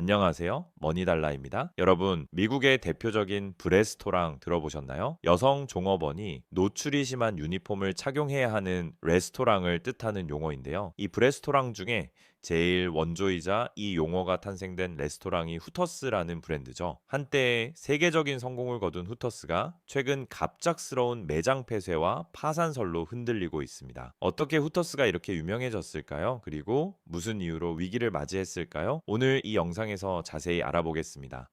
안녕하세요. 머니달라입니다. 여러분, 미국의 대표적인 브레스토랑 들어보셨나요? 여성 종업원이 노출이 심한 유니폼을 착용해야 하는 레스토랑을 뜻하는 용어인데요. 이 브레스토랑 중에 제일 원조이자 이 용어가 탄생된 레스토랑이 후터스라는 브랜드죠. 한때 세계적인 성공을 거둔 후터스가 최근 갑작스러운 매장 폐쇄와 파산설로 흔들리고 있습니다. 어떻게 후터스가 이렇게 유명해졌을까요? 그리고 무슨 이유로 위기를 맞이했을까요? 오늘 이 영상에서 자세히 알아보겠습니다.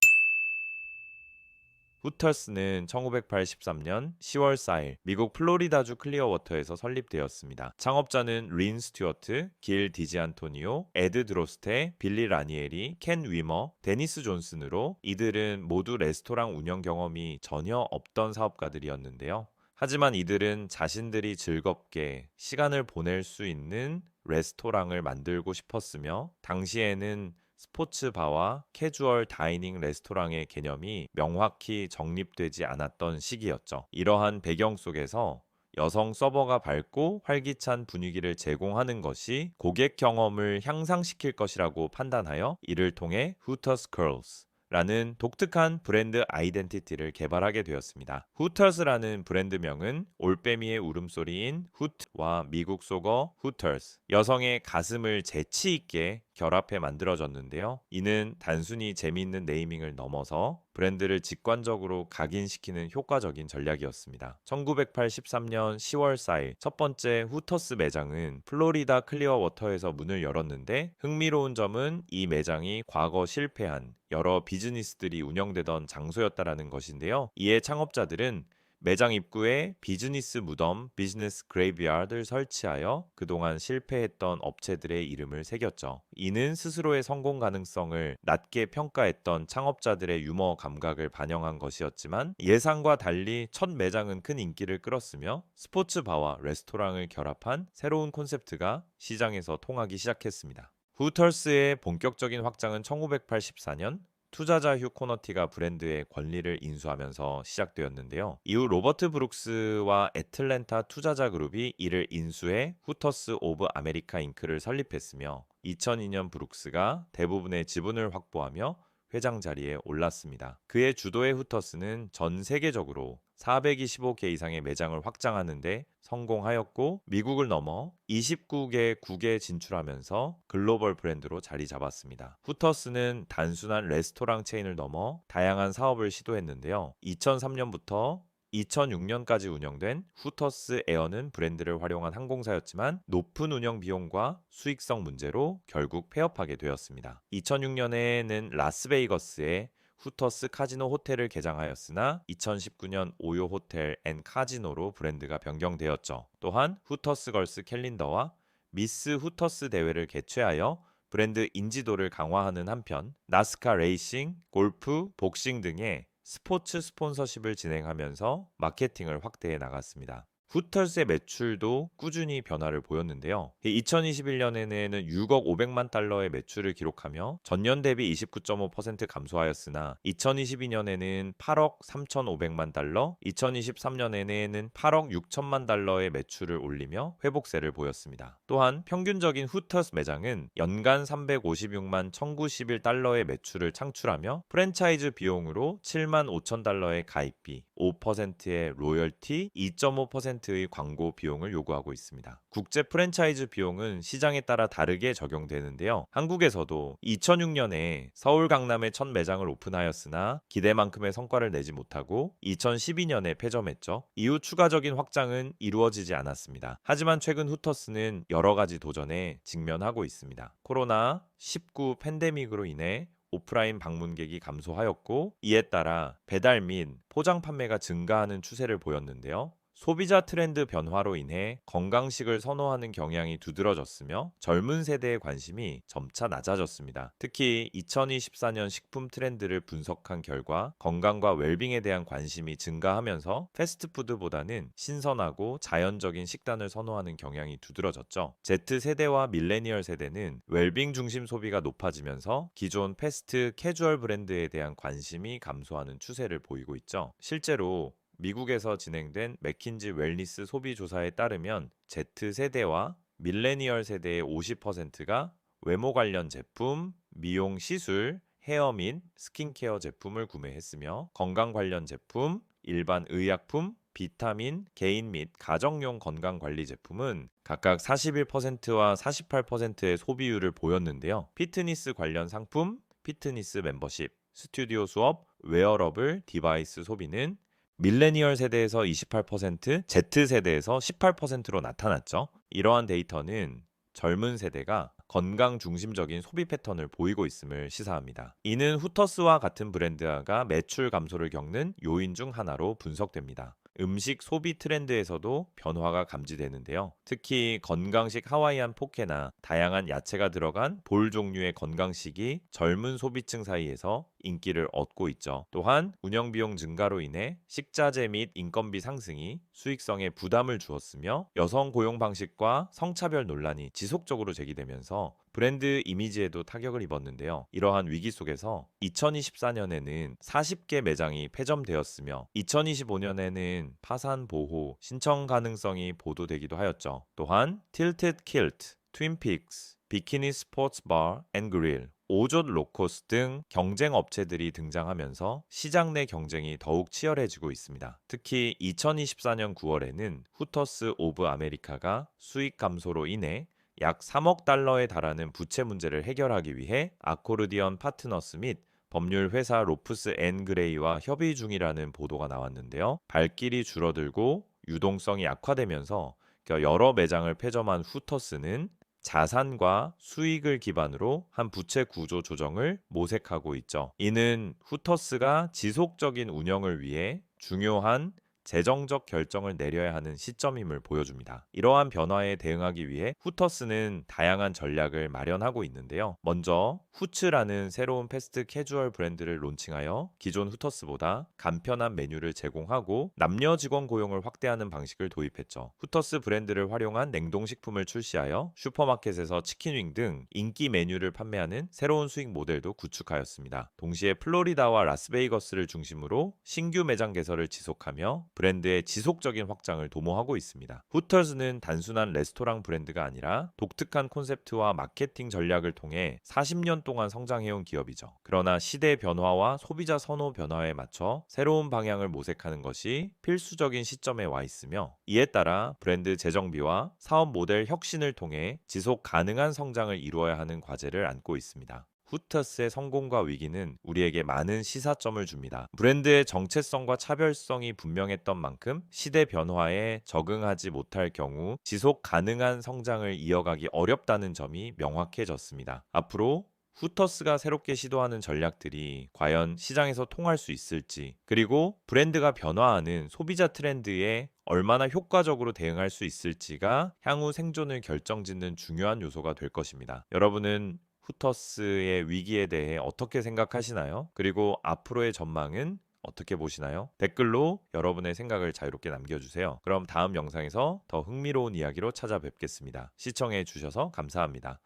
후터스는 1983년 10월 4일 미국 플로리다주 클리어워터에서 설립되었습니다. 창업자는 린 스튜어트, 길 디지 안토니오, 에드 드로스테, 빌리 라니에리, 켄 위머, 데니스 존슨으로 이들은 모두 레스토랑 운영 경험이 전혀 없던 사업가들이었는데요. 하지만 이들은 자신들이 즐겁게 시간을 보낼 수 있는 레스토랑을 만들고 싶었으며 당시에는 스포츠 바와 캐주얼 다이닝 레스토랑의 개념이 명확히 정립되지 않았던 시기였죠. 이러한 배경 속에서 여성 서버가 밝고 활기찬 분위기를 제공하는 것이 고객 경험을 향상시킬 것이라고 판단하여 이를 통해 후터스 Curls 라는 독특한 브랜드 아이덴티티를 개발하게 되었습니다. 후터스라는 브랜드명은 올빼미의 울음소리인 후트와 미국 속어 후터스, 여성의 가슴을 재치 있게 결합해 만들어졌는데요. 이는 단순히 재미있는 네이밍을 넘어서 브랜드를 직관적으로 각인시키는 효과적인 전략이었습니다. 1983년 10월 4일 첫 번째 후터스 매장은 플로리다 클리어워터에서 문을 열었는데 흥미로운 점은 이 매장이 과거 실패한 여러 비즈니스들이 운영되던 장소였다라는 것인데요. 이에 창업자들은 매장 입구에 비즈니스 무덤 비즈니스 그레이비아드를 설치하여 그동안 실패했던 업체들의 이름을 새겼죠. 이는 스스로의 성공 가능성을 낮게 평가했던 창업자들의 유머 감각을 반영한 것이었지만 예상과 달리 첫 매장은 큰 인기를 끌었으며 스포츠 바와 레스토랑을 결합한 새로운 콘셉트가 시장에서 통하기 시작했습니다. 후터스의 본격적인 확장은 1984년 투자자 휴 코너티가 브랜드의 권리를 인수하면서 시작되었는데요. 이후 로버트 브룩스와 애틀랜타 투자자 그룹이 이를 인수해 후터스 오브 아메리카 잉크를 설립했으며 2002년 브룩스가 대부분의 지분을 확보하며 회장 자리에 올랐습니다. 그의 주도의 후터스는 전 세계적으로 425개 이상의 매장을 확장하는데 성공하였고 미국을 넘어 29개 국에 진출하면서 글로벌 브랜드로 자리 잡았습니다. 후터스는 단순한 레스토랑 체인을 넘어 다양한 사업을 시도했는데요. 2003년부터 2006년까지 운영된 후터스 에어는 브랜드를 활용한 항공사였지만 높은 운영 비용과 수익성 문제로 결국 폐업하게 되었습니다. 2006년에는 라스베이거스에 후터스 카지노 호텔을 개장하였으나 2019년 오요 호텔 앤 카지노로 브랜드가 변경되었죠. 또한 후터스 걸스 캘린더와 미스 후터스 대회를 개최하여 브랜드 인지도를 강화하는 한편 나스카 레이싱, 골프, 복싱 등의 스포츠 스폰서십을 진행하면서 마케팅을 확대해 나갔습니다. 후털스의 매출도 꾸준히 변화를 보였는데요. 2021년에는 6억 500만 달러의 매출을 기록하며 전년 대비 29.5% 감소하였으나 2022년에는 8억 3,500만 달러, 2023년에는 8억 6천만 달러의 매출을 올리며 회복세를 보였습니다. 또한 평균적인 후터스 매장은 연간 356만 1,091달러의 매출을 창출하며 프랜차이즈 비용으로 7만 5천 달러의 가입비, 5%의 로열티, 2.5%의 광고 비용을 요구하고 있습니다. 국제 프랜차이즈 비용은 시장에 따라 다르게 적용되는데요. 한국에서도 2006년에 서울 강남에 첫 매장을 오픈하였으나 기대만큼의 성과를 내지 못하고 2012년에 폐점했죠. 이후 추가적인 확장은 이루어지지 않았습니다. 하지만 최근 후터스는 여러 가지 도전에 직면하고 있습니다. 코로나 19 팬데믹으로 인해 오프라인 방문객이 감소하였고 이에 따라 배달 및 포장 판매가 증가하는 추세를 보였는데요. 소비자 트렌드 변화로 인해 건강식을 선호하는 경향이 두드러졌으며 젊은 세대의 관심이 점차 낮아졌습니다. 특히 2024년 식품 트렌드를 분석한 결과 건강과 웰빙에 대한 관심이 증가하면서 패스트푸드보다는 신선하고 자연적인 식단을 선호하는 경향이 두드러졌죠. Z세대와 밀레니얼 세대는 웰빙 중심 소비가 높아지면서 기존 패스트 캐주얼 브랜드에 대한 관심이 감소하는 추세를 보이고 있죠. 실제로 미국에서 진행된 맥킨지 웰니스 소비 조사에 따르면 Z세대와 밀레니얼 세대의 50%가 외모 관련 제품, 미용 시술, 헤어 및 스킨케어 제품을 구매했으며 건강 관련 제품, 일반 의약품, 비타민, 개인 및 가정용 건강 관리 제품은 각각 41%와 48%의 소비율을 보였는데요. 피트니스 관련 상품, 피트니스 멤버십, 스튜디오 수업, 웨어러블, 디바이스 소비는 밀레니얼 세대에서 28%, Z 세대에서 18%로 나타났죠. 이러한 데이터는 젊은 세대가 건강 중심적인 소비 패턴을 보이고 있음을 시사합니다. 이는 후터스와 같은 브랜드가 매출 감소를 겪는 요인 중 하나로 분석됩니다. 음식 소비 트렌드에서도 변화가 감지되는데요. 특히 건강식 하와이안 포케나 다양한 야채가 들어간 볼 종류의 건강식이 젊은 소비층 사이에서 인기를 얻고 있죠. 또한 운영 비용 증가로 인해 식자재 및 인건비 상승이 수익성에 부담을 주었으며 여성 고용 방식과 성차별 논란이 지속적으로 제기되면서 브랜드 이미지에도 타격을 입었는데요. 이러한 위기 속에서 2024년에는 40개 매장이 폐점되었으며 2025년에는 파산 보호 신청 가능성이 보도되기도 하였죠. 또한 틸티드 킬트, 트윈픽스, 비키니 스포츠 바 앤 그릴, 오존 로코스 등 경쟁 업체들이 등장하면서 시장 내 경쟁이 더욱 치열해지고 있습니다. 특히 2024년 9월에는 후터스 오브 아메리카가 수익 감소로 인해 약 3억 달러에 달하는 부채 문제를 해결하기 위해 아코르디언 파트너스 및 법률 회사 로프스 앤 그레이와 협의 중이라는 보도가 나왔는데요. 발길이 줄어들고 유동성이 악화되면서 여러 매장을 폐점한 후터스는 자산과 수익을 기반으로 한 부채 구조 조정을 모색하고 있죠. 이는 후터스가 지속적인 운영을 위해 중요한 재정적 결정을 내려야 하는 시점임을 보여줍니다. 이러한 변화에 대응하기 위해 후터스는 다양한 전략을 마련하고 있는데요. 먼저 후츠라는 새로운 패스트 캐주얼 브랜드를 론칭하여 기존 후터스보다 간편한 메뉴를 제공하고 남녀 직원 고용을 확대하는 방식을 도입했죠. 후터스 브랜드를 활용한 냉동식품을 출시하여 슈퍼마켓에서 치킨윙 등 인기 메뉴를 판매하는 새로운 수익 모델도 구축하였습니다. 동시에 플로리다와 라스베이거스를 중심으로 신규 매장 개설을 지속하며 브랜드의 지속적인 확장을 도모하고 있습니다. 후터즈는 단순한 레스토랑 브랜드가 아니라 독특한 콘셉트와 마케팅 전략을 통해 40년 동안 성장해온 기업이죠. 그러나 시대 변화와 소비자 선호 변화에 맞춰 새로운 방향을 모색하는 것이 필수적인 시점에 와 있으며 이에 따라 브랜드 재정비와 사업 모델 혁신을 통해 지속 가능한 성장을 이루어야 하는 과제를 안고 있습니다. 후터스의 성공과 위기는 우리에게 많은 시사점을 줍니다. 브랜드의 정체성과 차별성이 분명했던 만큼 시대 변화에 적응하지 못할 경우 지속 가능한 성장을 이어가기 어렵다는 점이 명확해졌습니다. 앞으로 후터스가 새롭게 시도하는 전략들이 과연 시장에서 통할 수 있을지, 그리고 브랜드가 변화하는 소비자 트렌드에 얼마나 효과적으로 대응할 수 있을지가 향후 생존을 결정짓는 중요한 요소가 될 것입니다. 여러분은 후터스의 위기에 대해 어떻게 생각하시나요? 그리고 앞으로의 전망은 어떻게 보시나요? 댓글로 여러분의 생각을 자유롭게 남겨주세요. 그럼 다음 영상에서 더 흥미로운 이야기로 찾아뵙겠습니다. 시청해 주셔서 감사합니다.